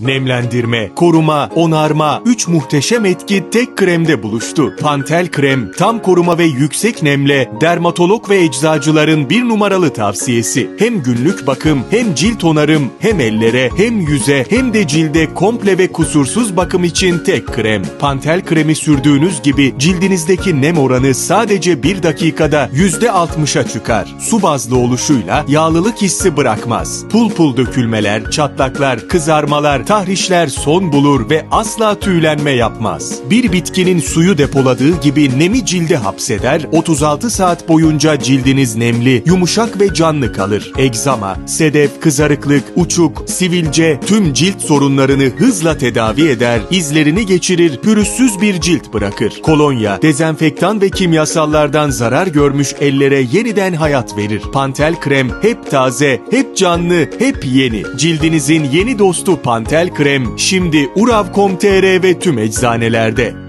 Nemlendirme, koruma, onarma, 3 muhteşem etki tek kremde buluştu. Pantel krem, tam koruma ve yüksek nemle dermatolog ve eczacıların bir numaralı tavsiyesi. Hem günlük bakım, hem cilt onarım, hem ellere, hem yüze, hem de cilde komple ve kusursuz bakım için tek krem. Pantel kremi sürdüğünüz gibi cildinizdeki nem oranı sadece bir dakikada %60'a çıkar. Su bazlı oluşuyla yağlılık hissi bırakmaz. Pul pul dökülmeler, çatlaklar, kızarmalar, tahrişler son bulur ve asla tüylenme yapmaz. Bir bitkinin suyu depoladığı gibi nemi cilde hapseder, 36 saat boyunca cildiniz nemli, yumuşak ve canlı kalır. Egzama, sedef, kızarıklık, uçuk, sivilce tüm cilt sorunlarını hızla tedavi eder, izlerini geçirir, pürüzsüz bir cilt bırakır. Kolonya, dezenfektan ve kimyasallardan zarar görmüş ellere yeniden hayat verir. Pantel krem hep taze, hep canlı, hep yeni. Cildinizin yeni dostu Pantel krem şimdi Urav.com.tr ve tüm eczanelerde.